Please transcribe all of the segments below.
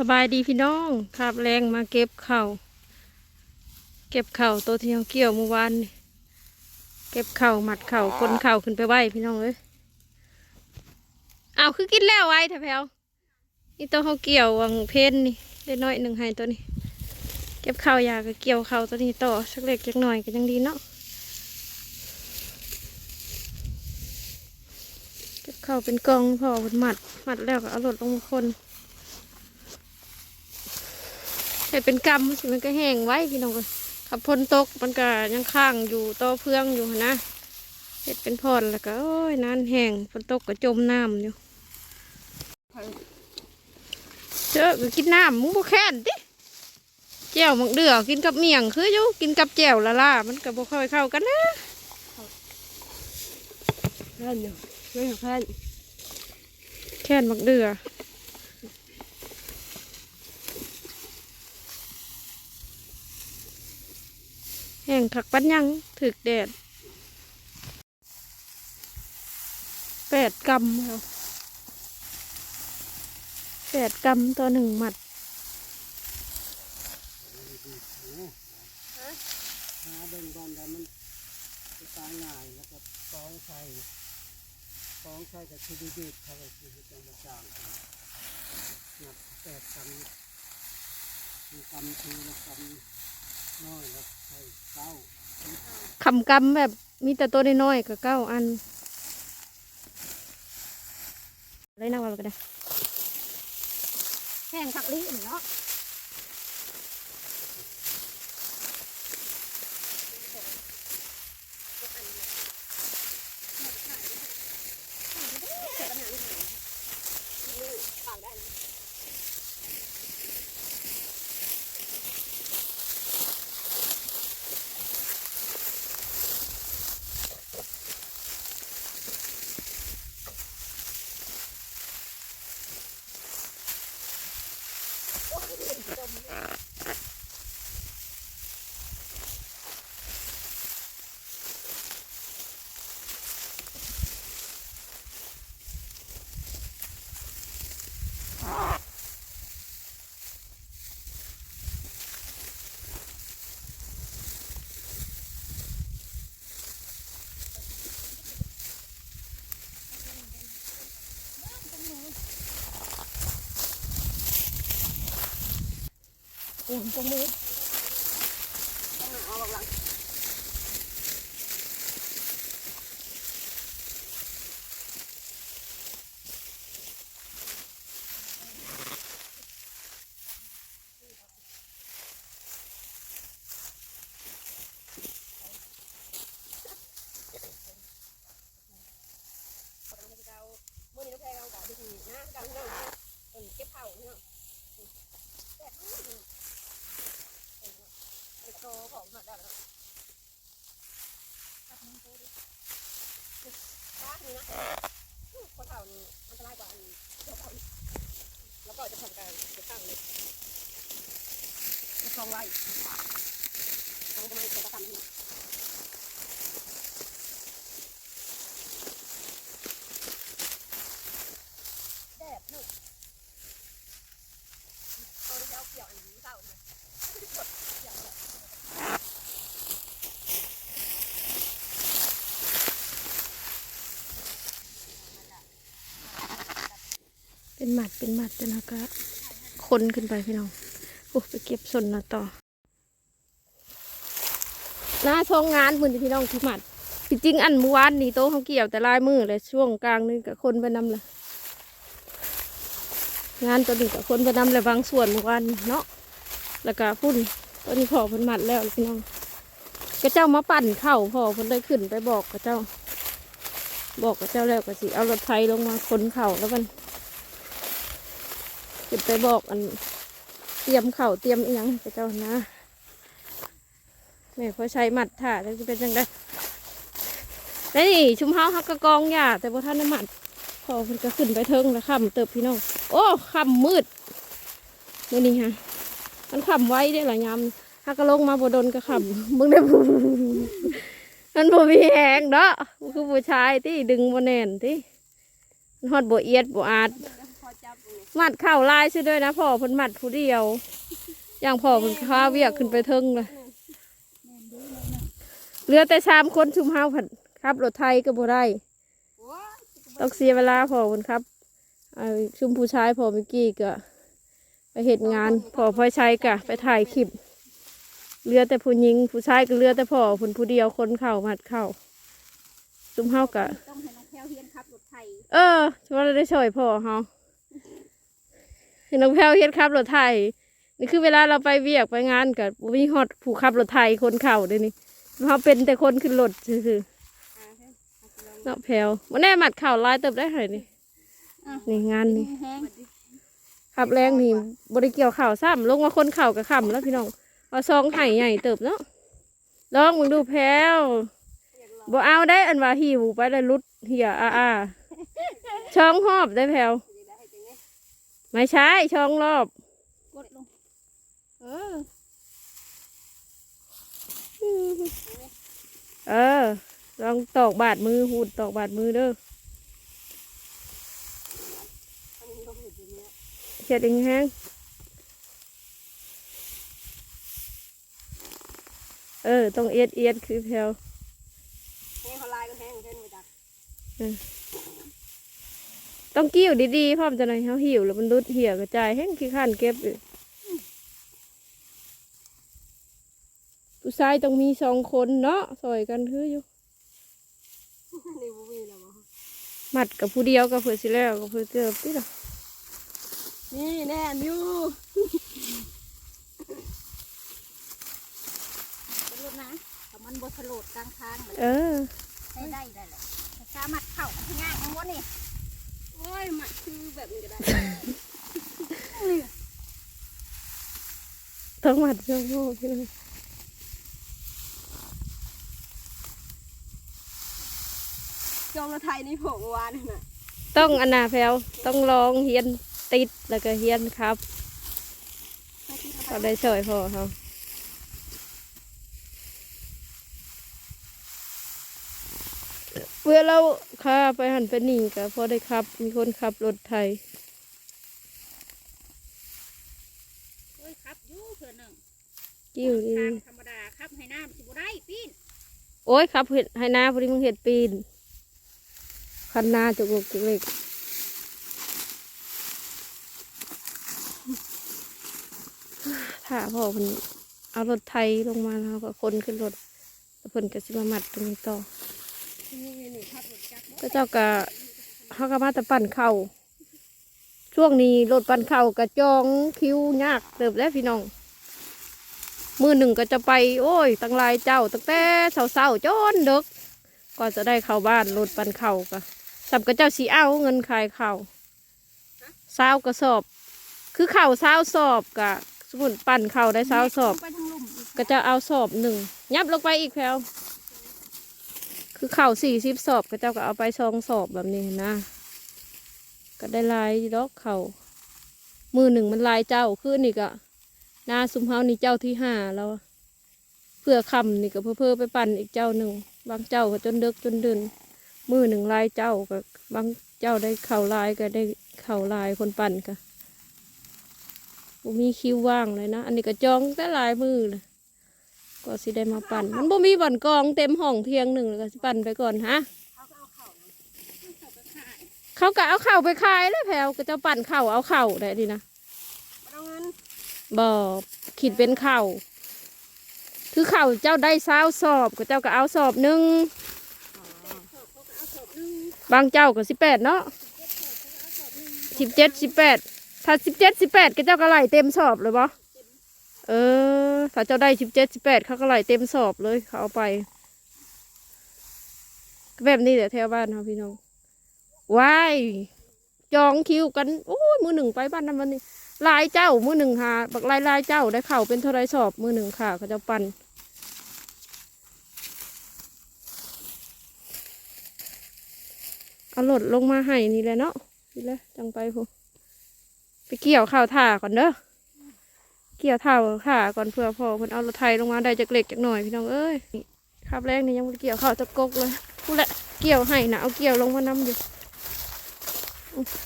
สบายดีพี่น้องขับแรงมาเก็บเข่า เก็บเข่าตัวที่เราเกี่ยวเมื่อวานเก็บเข่าหมัดเข่าวคนเข่าขึ้นไปไหวพี่น้องเลยเอาวคือกินแล้วไว้แถวแถวนี่ตัวเขาเกี่ยววังเพนนี่ได้น้อยหนึ่งให้ตัวนี้ เก็บเข่ายาก็เกี่ยวเข่าตัวนี้ต่อสักเล็กสักหน่อยก็ยังดีเนาะเก็บเข่าเป็นกองพอหมัดหมัดแล้วก็เอารถลงมาคน ให้เป็นกรรมสิมันก็แห้งไว้พี่น้องเลยขับพ้นตกมันก็ยังข้างอยู่ต่อเพื่องอยู่หั้นนะเห็ดเป็นพรแล้วก็โอ้ยน้นแห้งฝนตกก็จมน้ำอยู่เจอก็กินน้ำมึงบ่แค้นติแจ่วมักเดือกินกับเมี่ยงคืออยู่กินกับแจ่วละล่ามันก็บ่ค่อยเข้ากันนะเล่นอยู่ไม่เพื่อนแค้นมักเดือ แห้งคักปันยังถึกแดดแปดกรัมแล้วแปดกรัมต่อหนึ่งหมัดหาเบิ่งบอลแต่มันจะตายง่ายแล้วก็ฟ้องใส่ฟ้องใส่กับทีดีดีเขาไปคือจังหวัดจางหนักแปดกำมีกำทีละกำ น้อยแล้วใส่เก้าคำกำแบบมีแต่ตัวน้อยๆกับเก้าอันเลยนะว่าเราก็ได้แห้งผักลิ้นเนาะ โอ้ยตรงนี้ เอาหลัง มื่อนี้เราแพ้เรากับดีนะดังเรื่องเออเก็บเผาเนาะแต่ทั้งนี้เออไอ้โตของมาได้แล้วตัดมือโตดิ ป้านี่นะคนเผานี่อันตรายกว่าอันเก็บเผาแล้วก็จะทำการเก็บตั้งเลยลองไว้เราจะไม่เก็บกระทำนี่แดดเนอะเอาเดี๋ยวเกี่ยวอันนี้เศร้าเลยเกี่ยวแบบ เป็น หมัดเป็นหมัดจนแล้วก็คนขึ้นไปพี่น้องโอ้ไปเก็บสนนะต่อ หน้าช่องงานมือนพี่น้องที่หมัดจริงอันเมื่อวานนี่โต๊ะเขาเกี่ยวแต่ลายมือเลยช่วงกลางนึงกับคนไปนำเลยงานตัวนี้กับคนไปนำเลยบางส่วนเมื่อวานเนาะแล้วก็พุ่นตัวนี้พอพิ่นหมัดแล้วพี่น้องก็เจ้ามาปั่นเข่าพอพิ่นได้ขึ้นไปบอกกับเจ้า บอกกับเจ้าแล้วก็สิเอารถไฟลงมาคนเข่าแล้วมัน ขึ้นไปบอกอันเตรียมเข่าเตรียมเอียงกับเจ้านะแม่พอใช้หมัดถ่าแล้วจะเป็นยังไงแล้วนี่ชุมเฮาฮักกระกองหญ้าแต่พอท่านได้หมัด พอมันก็ขึ้นไปเทิงแล้วค่ำเติบพี่น้อง โอ้ค่ำมืดนี่นี่ฮะมันค่ำไว้ได้หลายยามฮักกระลงมาบดนก็ค่ำมึงได้บูมันบ่มีแหงเนาะมันคือผู้ชายที่ดึงบ่แน่นที่มันฮอดบ่เอียดบ่อาด มมัดเข่าลายซิด้วยนะพ่อเพิ่นมัดผู้เดียว อย่างพ่อเพิ่นข้าเวียกขึ้นไปเทิงเลยเหลือแต่สามคนชุมเฮาผัดครับรถไทยก็บ่ได้โอ้ยต้องเสียเวลาพ่อเพิ่นครับไอ้ชุมผู้ชายพ่อเมื่อกี้ก็ไปเหตุงานพ่อพ่อชายก็ไปถ่ายคลิปเหลือแต่ผู้หญิงผู้ชายก็เหลือแต่พ่อเพิ่นผู้เดียวคนเข่ามัดเข่าชุมเฮาก็ต้องให้น้องแพลวเฮียนขับรถไถเออชวนเราได้ช่วยพ่อเฮา เห็นน้องแพลวเฮ็ดขับรถไถนี่คือเวลาเราไปเวียกไปงานกับมีฮอดผู้ขับรถไถคนเข่าเด้วยวนี่เขาเป็นแต่คนขึ้นรถซื่ออ่าเฮ้ยเอาไปลองๆเนาะแพลวมันแน่มัดเข่าลายเติบได้ไหนี่นี่งานนี่แห้งขับแรงนี่บริเกี่ยวเข่าวซ้ำลงมาคนเข่ากับขำแล้วพี่น้องเอาซองไห่ใหญ่เติบเนาะลองมึงดูแพลวอยากลองบ่เอาได้อันว่าหิวไปแล้วลุดเหี่ยอาอาช่องหอบได้แพลว ไม่ใช่ช่องรอบกดลงเออเออ ลองตอกบาดมือหูดตอกบาดมือเด้อเห็นอย่างเนี้ยเขียดเองแห้งเออ ต้องเอียดเอียดคือแพลวแห้งเขาลายก็แห้งเช่นไปดัก ต้องกิ้วดีๆพร้อมจะหน่อยเขาหิวแล้วมันรุดเหี่ยกระจายแห้งขี้ข้านเก็บอยู่ผู้ชายต้องมีสองคนเนาะซอยกันคืออยู่นี่บูมีแล้วบ่มัดกับผู้เดียวกับเพื่อสิแล้วกับเพื่อเจอพี่ละนี่แน่นอยู่สรุปนะถ้ามันบดสลดกลางทางมันเออใช้ได้ได้แหละแต่สามารถเข้าที่ง่ายของวะนี่โอ้ยมันคือแบบนี้ก็ได้ต้องมัดเชือกโม่พี่น้องจองรถไทยนี่ผมวานน่ะต้องอนนาแพลวต้องลองเฮียนติดแล้วก็เฮียนครับไม่คิดว่าเขาได้ช่วยพ่อเขา เพื่อเราข้าไปหันไปหนีกับพอได้ครับ มีคนขับรถไทยโอ้ยครับอยู่เพื่อนหนึ่งกิ้วดีทางธรรมดาครับให้น้ำสิบุได้ปีนโอ้ยครับเห็ดให้นาพอดีมึงเห็ดปีนคันนาจุกจุกเล็กถ้าพ่อเพิ่นเอารถไทยลงมาแล้วก็คนขึ้นรถแล้วเพิ่นก็สิมามัดตรงนี้ต่อนี่นี่ครับรถจั ก็เจ้าก็เขาก็มาแต่ปั่นเข่าช่วงนี้รถปั่นเข่ากระจองคิวยากเติบแล้วพี่น้อง มือหนึ่งก็จะไป โอ้ย ตั้งลายเจ้าตั้งแต่เช้าๆจนดึกก็จะได้เข้าบ้านรถปั่นเข่าก็สับกระเจ้าสีเอาเงินขายเข่าเศร้ากระสอบ คือเข่าเศร้าสอบกะสมมุนปั่นเข่าได้เศร้าสอบ ก็จะเอาสอบหนึ่งยับลงไปอีกแพลว คือเข่าสี่สิบสอบก็เจ้าก็เอาไปสองสอบแบบนี้นะ ก็ได้ลายดอกเข่ามือหนึ่งมันลายเจ้าขึ้นนี่ก็หนาซุมเฮานี่เจ้าที่ห้าแล้วเพื่อคำนี่ก็เพื่อเพื่อไปปั่นอีกเจ้าหนึ่งบางเจ้าก็จนเดึกจนเดินมือหนึ่งลายเจ้าก็บางเจ้าได้เข่าลายก็ได้เข่าลายคนปั่นก็บ่มีคิวว่างเลยนะ อันนี้ก็จองแต่ลายมือเลย ก็สิได้มาปั่น มันบ่มีบ่อนกองเต็มห้องเทียงหนึ่งแล้วก็สิปั่นไปก่อนฮะเขาก็เอาเข่าเขาไปขายเขาก็เอาเข่าไปขายแล้วแพลวก็จะปั่นเข่าเอาเข่าได้ดีนะไม่ต้องเงินบ่ขีดเป็นเข่าคือเข่าเจ้าได้เศร้าสอบก็เจ้าก็เอาสอบหนึ่งบางเจ้าก็สิบแปดเนาะสิบเจ็ดสิบแปดถ้าสิบเจ็ดสิบแปดก็เจ้าก็ไหลเต็มสอบเลยบ่ เออ ถ้าเจ้าได้สิบเจ็ดสิบแปดเขาก็ไล่เต็มสอบเลยเขาเอาไป แบบนี้แหละแถวบ้านเราพี่น้องว้ายจองคิวกันโอ้ยมือหนึ่งไปบ้านนั้นวันนี้ลายเจ้ามือหนึ่งหาบักลายลายเจ้าได้เข่าเป็นเท่าไรสอบมือหนึ่งค่ะเขาจะปันเอารถลงมาให้นี่แหละเนาะนี่แหละจังไปพูไปเกี่ยวข้าวถ่าก่อนเด้อ เกี่ยวเท่าค่ะก่อนเพื่อพอเพิ่นเอารถไถลงมาได้จากเหล็กจากหน่อยพี่น้องเอ้ยขับแรงนี่ยังบ่เกี่ยวเข้าจะกกเลยกูแหละเกี่ยวให้นะเอาเกี่ยวลงมานำอยู่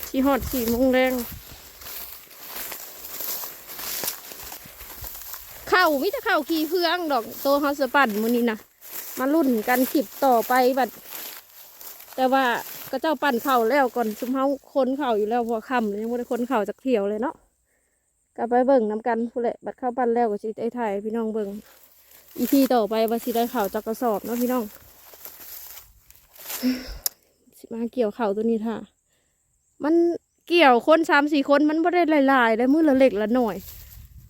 สีหอดสีมงแรงเข่ามิจะเข่าขี่เพื่องดอกโตเฮาสปั่นมือนี้นะมารุ่นกันขิบต่อไปบัดแต่ว่าก็เจ้าปั่นเข่าแล้วก่อนชุมเฮาคนเข่าอยู่แล้วพอค่ำยังไม่ได้คนเข่าจากเที่ยวเลยเนาะ ก็ไปเบิ่งนํกันผู้แหละบัดเข้าปั่นแล้วก็สิได้ถ่ายพี่น้องเบิ่งอีพีต่อไปว่าสิได้เข่าจากกระสอบเนาะพี่น้องสิมาเกี่ยวเข่าตัวนี้ท่ามันเกี่ยวคนสามสี่คนมันบ่ได้หลายๆได้มือละเล็กละหน่อย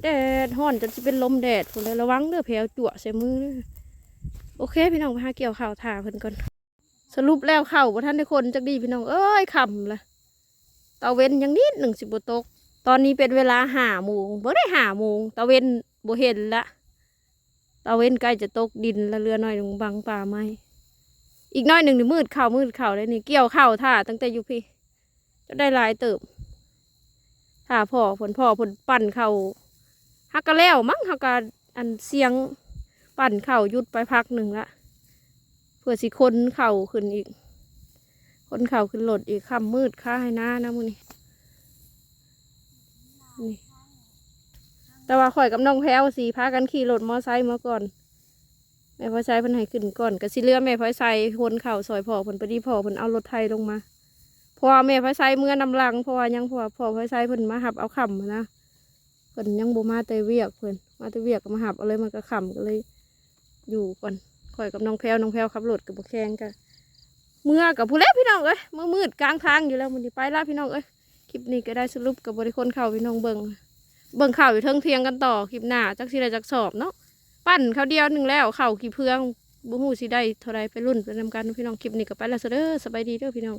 แดดฮ้อนจนสิเป็นลมแดดพุ่นเลยระวังเด้อแผลจั่วใส่มือเด้อโอเค พี่น้องไปหาเกี่ยวข่าวถ่าเพิ่นก่อนสรุปแล้วเข่าบ่ทันได้คนจักดีพี่น้องเอ้ยคำละตะเว้นยังนิดหนึ่งสิบ่ตก ตอนนี้เป็นเวลาห้าโมงบ่ได้ห้าโมงตะเวนบ่เห็นละตะเวนใกล้จะตกดินและเรือน้อยลงบังป่าไม้อีกน้อยหนึ่งนี่มืดเข่ามืดเข่าเลยนี่เกี่ยวเข่าถ่าตั้งแต่อยู่พี่จะได้ลายเติบถ่าพ่อผลพ่อผลปั่นเข่าฮักก็แล้วมั้งฮักก็อันเสียงปั่นเข่าหยุดไปพักหนึ่งละเพื่อสิคนเข่าขึ้นอีก คนเข่าขึ้นหลดอีกค่ำมืดค่าให้น้านะมูนี่ นี่ แต่ว่าข่อยกับน้องแพ้วสีพากันขี่รถมอไซค์มาก่อน แม่พ่อใช้เพิ่นให้ขึ้นก่อนก็สิเรือแม่พ่อใช้คนเข่าซอยพ่อเพิ่นพอดีพ่อเพิ่นเอารถไทยลงมาพราะว่าแม่พ่อใช้เมื่อนำลังพราะว่ายังพราะว่าพ่อพ่อใช้เพิ่นมาหับเอาคำนะเพิ่นยังบ่มาแต่เวียกเพิ่นมาแต่เวียกก็มาหับเอาเลยมันก็ขำก็เลย อยู่ก่อนข่อยกับน้องแพรวน้องแพรวขับรถกับบ่แข่งกันเมื่อกับผู้เล็กพี่น้องเอ้ยมือมืดกลางทางอยู่แล้วมันนี้ไปล้วพี่น้องเอ้ย คลิปนี้ก็ได้สรุปกับบริคนข่าวพี่น้องเบิงเบิ่งข่าวอยู่เทิงเทียงกันต่อคลิปหน้าจักสิได้จักสอบเนาะปั้นเขาวเดียวหนึ่งแล้วข่าวกี่เพื่องบุหูสิได้เท่าไรไปรุ่นไปนำกันพี่น้องคลิปนี้ก็ไปแล้วเสยเด้อสบายดีเด้อพี่น้อง